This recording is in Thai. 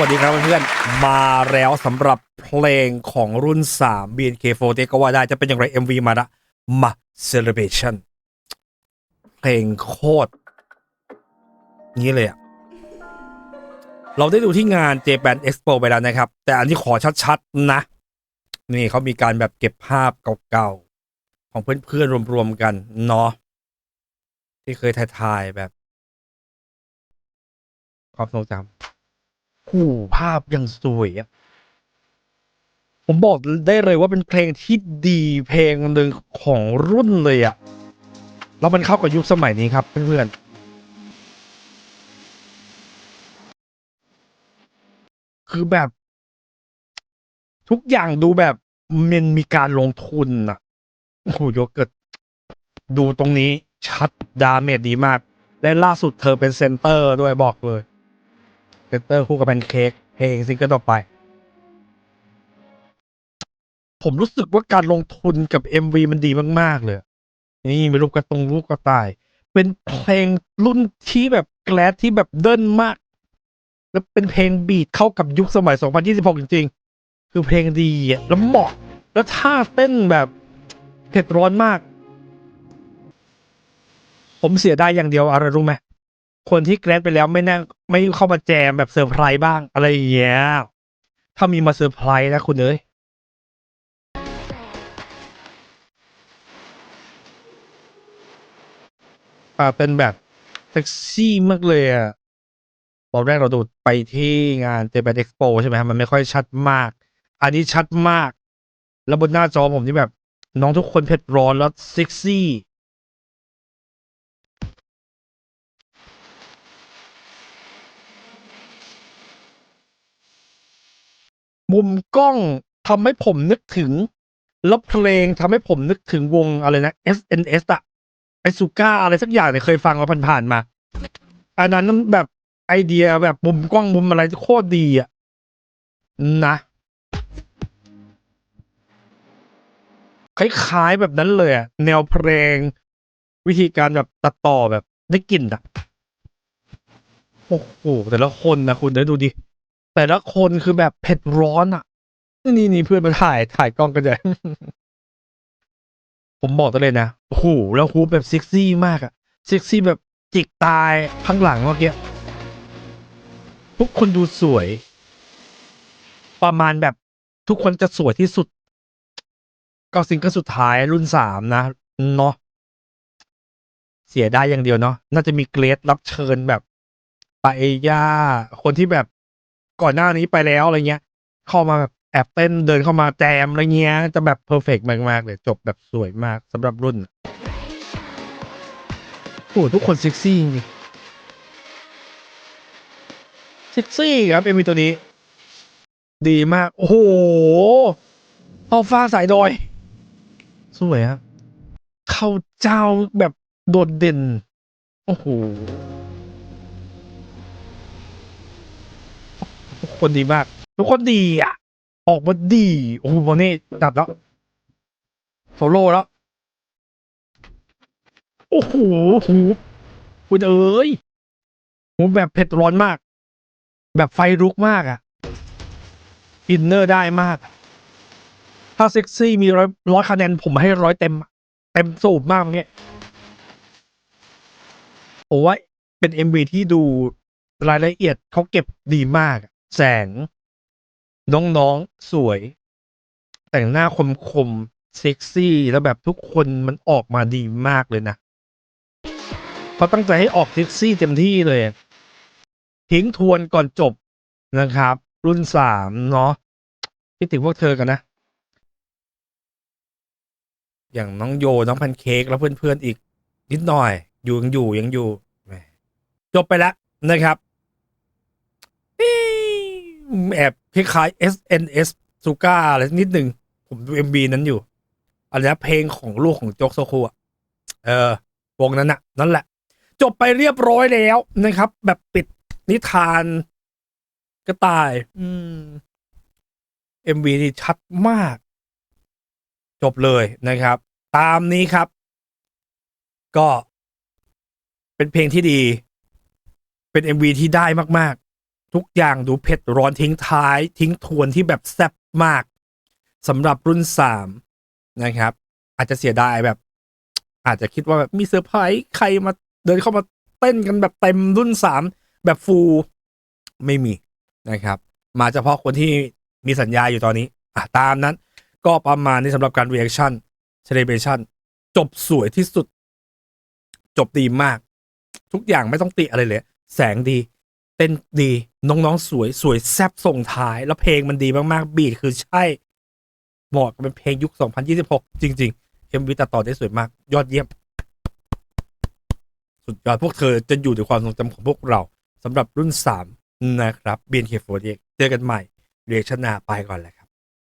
วัสดีครับเพื่อนๆมาแล้วสำหรับเพลงของรุ่น 3 BNK48 ก็ว่าได้จะเป็นอย่างไร MV มาละมา Celebration เพลงโคตรนี้เลยอะเราได้ดูที่งาน Japan Expo ไปแล้วนะครับ แต่อันนี้ขอชัดๆนะ นี่เขามีการแบบเก็บภาพเก่าๆ ของเพื่อนๆ รวมๆ กันเนาะที่เคยถ่ายๆแบบความทรงจำ หูภาพยังสวยอะผมบอกได้เลยว่าเป็นเพลงที่ดีเพลงหนึ่งของรุ่นเลยอะแล้วมันเข้ากับยุคสมัยนี้ครับเพื่อนๆคือแบบ ทุกอย่างดูแบบมันมีการลงทุนอะโอ้โหโยเกิร์ตดูตรงนี้ชัดดาเมจดีมาก และล่าสุดเธอเป็นเซนเตอร์ด้วยบอกเลย เซนเตอร์คู่กับแพนเค้กเพลงซิงเกิลต่อไป ผมรู้สึกว่าการลงทุนกับ MV มันดีมาก ๆ เลย นี่มีรูปกระตรงรูปกระต่าย เป็นเพลงรุ่นที่แบบแกลดที่แบบเดินมาก แล้วเป็นเพลงบีทเข้ากับยุคสมัย 2026 จริง ๆ คือเพลงดีแล้วเหมาะ แล้วท่าเต้นแบบเผ็ดร้อนมาก ผมเสียดายอย่างเดียวอะไรรู้ไหม คนที่แกรดไปแล้วไม่น่าไม่เข้ามาแจมแบบเซอร์ไพรส์บ้างอะไรอย่างเงี้ย ถ้ามีมาเซอร์ไพรส์นะคุณเอ้ยอ่าเป็นแบบเซ็กซี่มากเลยอะตอนแรกเราดูไปที่งานเจแปนเอ็กซ์โปใช่ไหมครับมันไม่ค่อยชัดมาก อันนี้ชัดมาก แล้วบนหน้าจอผมนี่แบบ น้องทุกคนเผ็ดร้อนแล้วเซ็กซี่ มุมกล้องทำให้ผมนึกถึง แล้วเพลงทำให้ผมนึกถึงวงอะไรนะ SNS อะไอซูก้าอะไรสักอย่างเนี่ยเคยฟังมาผ่านๆมา อันนั้นแบบไอเดียแบบมุมกล้องมุมอะไรโคตรดีอะนะคล้ายๆแบบนั้นเลยอะแนวเพลง วิธีการแบบตัดต่อแบบได้กลิ่นอะโอ้โหแต่ละคนนะคุณเดี๋ยวดูดิ แต่ละคนคือแบบเผ็ดร้อนอะ นี่นี่เพื่อนมาถ่ายถ่ายกล้องกันใหญ่ผมบอกตัวเลยนะโอ้โหแล้วฮูปแบบเซ็กซี่มากอะเซ็กซี่แบบจิกตายข้างหลังเมื่อกี้ทุกคนดูสวย ประมาณแบบทุกคนจะสวยที่สุด ก็ซิงเกิลสุดท้ายรุ่นสามนะเนาะเสียได้อย่างเดียวเนาะน่าจะมีเกรดรับเชิญแบบปาเอย่าคนที่แบบ ก่อนหน้านี้ไปแล้วอะไรเงี้ย เข้ามาแบบแอบเต้นเดินเข้ามาแจมอะไรเงี้ย จะแบบเพอร์เฟกมากๆเลยจบแบบสวยมากสำหรับรุ่นโอ้ทุกคนเซ็กซี่จริงเซ็กซี่ครับเอ็มวีตัวนี้ ดีมาก โอ้โหเอาฟ้าสายดอย สวยครับเข้าเจ้าแบบโดดเด่น โอ้โห คนดีมาก ทุกคนดีอะ ออกมาดี โอ้โหวันนี้ดับแล้ว โซโล่แล้ว โอ้โหหูคุณเอ้ยหูแบบเผ็ดร้อนมาก แบบไฟลุกมากอะ อินเนอร์ได้มาก ถ้าเซ็กซี่มีร้อยร้อยคะแนนผมให้ร้อยเต็ม เต็มสูบมากเงี้ยผมว่าเป็นเอ็มวีที่ดูรายละเอียดเขาเก็บดีมาก แสง น้องๆ สวย แต่งหน้าคมๆ เซ็กซี่ แล้วแบบทุกคนมันออกมาดีมากเลยนะเขาตั้งใจให้ออกเซ็กซี่เต็มที่เลย ทิ้งทวนก่อนจบนะครับ รุ่นสามเนาะคิดถึงพวกเธอกันนะ อย่างน้องโย น้องแพนเค้กแล้วเพื่อนๆอีก นิดหน่อย อยู่ยังอยู่ยังอยู่จบไปแล้วนะครับ แอบคล้ายๆ SNS ซูก้าอะไรนิดหนึ่งผมดู MB นั้นอยู่อันนี้เพลงของลูกของโจ๊กโซคูอะเออวงนั้นน่ะ นั่นแหละ จบไปเรียบร้อยแล้วนะครับ แบบปิดนิทานกระต่าย อืม MV นี่ชัดมาก จบเลยนะครับ ตามนี้ครับ ก็เป็นเพลงที่ดี เป็น MV ที่ได้มาก ทุกอย่างดูเผ็ดร้อนทิ้งท้าย ทิ้งทวนที่แบบแซ่บมากสำหรับรุ่นสามนะครับ อาจจะเสียดายแบบ อาจจะคิดว่าแบบมีเซอร์ไพรส์ใครมาเดินเข้ามาเต้นกันแบบเต็มรุ่นสามแบบฟูลไม่มีนะครับ มาเฉพาะคนที่มีสัญญาอยู่ตอนนี้อะตามนั้น ก็ประมาณนี้สำหรับการ reaction celebration จบสวยที่สุด จบดีมาก ทุกอย่างไม่ต้องติอะไรเลย แสงดี ต้นดี น้องๆสวยสวยแซบส่งท้าย แล้วเพลงมันดีมากๆ บีทคือใช่เหมาะกับเป็นเพลงยุค 2026 จริงๆเอ็มวีตัดต่อได้สวยมาก ยอดเยี่ยม สุดยอดพวกเธอจะอยู่ในความทรงจำของพวกเราสำหรับรุ่น 3 นะครับเบียนเคฟเจอกันใหม่เรียกชนาไปก่อนแหละครับ